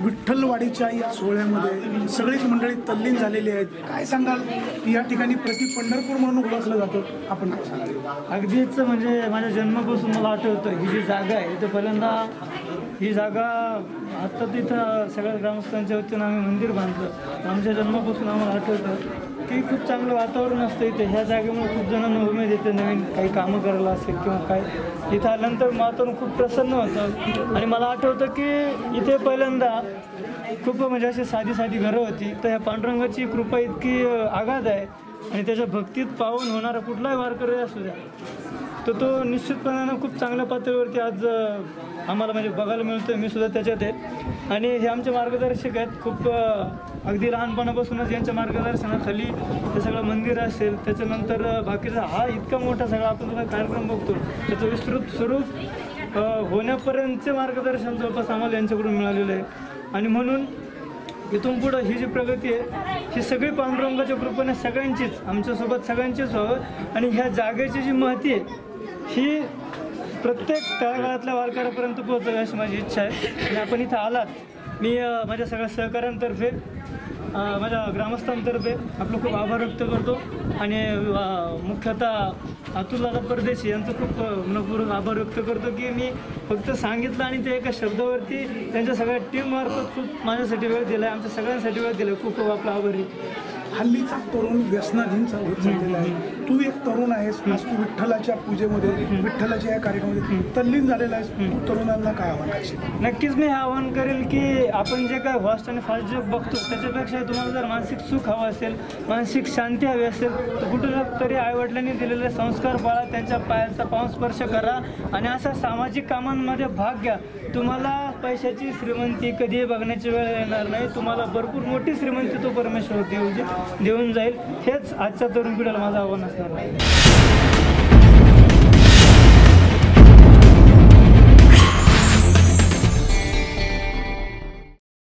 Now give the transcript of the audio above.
विठ्ठलवाडीच्या या सोहळ्यामध्ये सगळीच मंडळी तल्लीन झालेली आहेत. काय सांगाल? की या ठिकाणी प्रति पंढरपूर म्हणून ओळखलं जातं. आपण काय सांगाल? अगदीच म्हणजे माझ्या जन्मापासून मला आठवतं ही जी जागा आहे तर पहिल्यांदा ही जागा आत्ता तिथं सगळ्या ग्रामस्थांच्या वतीनं आम्ही मंदिर बांधलं. आमच्या जन्मापासून आम्हाला आठवतं की खूप चांगलं वातावरण असतं इथे. ह्या जागेमुळे खूप जणांना उमेद येते नवीन काही कामं करायला असेल किंवा काय. इथं आल्यानंतर वातावरण खूप प्रसन्न होतं. आणि मला आठवतं की इथे पहिल्यांदा खूप म्हणजे अशी साधी साधी घरं होती. तर ह्या पांडुरंगाची कृपा इतकी आघात आहे. आणि त्याच्या भक्तीत पाहून होणारा कुठलाही वारकरी असू द्या तर तो निश्चितपणानं खूप चांगल्या पातळीवरती आज आम्हाला म्हणजे बघायला मिळतोय मी सुद्धा त्याच्यात आहे. आणि हे आमचे मार्गदर्शक आहेत. खूप अगदी लहानपणापासूनच यांच्या मार्गदर्शनाखाली हे सगळं मंदिर असेल त्याच्यानंतर बाकीचा हा इतका मोठा सगळा आपण जो कार्यक्रम बघतो त्याचं विस्तृत स्वरूप होण्यापर्यंतचे मार्गदर्शन जवळपास आम्हाला यांच्याकडून मिळालेलं आहे. आणि म्हणून इथून पुढं ही जी प्रगती आहे ही सगळी पांडुरंगाच्या कृपेने सगळ्यांचीच आमच्यासोबत सगळ्यांचीच व्हावं. आणि ह्या जागेची जी महती आहे ही प्रत्येक तळागाळातल्या वारकऱ्यापर्यंत पोहोचावी अशी माझी इच्छा आहे. आणि आपण इथं आलात. मी माझ्या सगळ्या सहकाऱ्यांतर्फे माझ्या ग्रामस्थांतर्फे आपलं खूप आभार व्यक्त करतो. आणि अ, मुख्यतः अतुलदादा परदेशी यांचं खूप मनपूर्वक आभार व्यक्त करतो की मी फक्त सांगितलं आणि ते एका शब्दावरती त्यांच्या सगळ्या टीममार्फत खूप माझ्यासाठी वेळ दिला आहे आमच्या सगळ्यांसाठी वेळ दिला खूप खूप आपला आभारी. हल्लीचा तरुण व्यसनाधीनचा होत चाललेला आहे. तू एक तरुण आहेस. आज तू विठ्ठलाच्या पूजेमध्ये विठ्ठलाच्या या कार्यक्रमामध्ये तल्लीन झालेला आहेस. तू तरुणांना काय आव्हान करशील? नक्कीच मी हे आवाहन करेल की आपण जे काय फास्ट आणि फास्ट जग बघतो त्याच्यापेक्षा तुम्हाला जर मानसिक सुख हवं असेल मानसिक शांती हवी असेल तर कुठं तरी आईवडिलांनी दिलेले संस्कार पाळा त्यांच्या पायाचा पाऊस स्पर्श करा आणि असा सामाजिक कामांमध्ये भाग घ्या. तुम्हाला पैशाची श्रीमंती कधीही बघण्याची वेळ येणार नाही. तुम्हाला भरपूर मोठी श्रीमंती तो परमेश्वर देऊ देऊन जाईल. हेच आजच्या तरुण पिढीला माझं आव्हान असणार आहे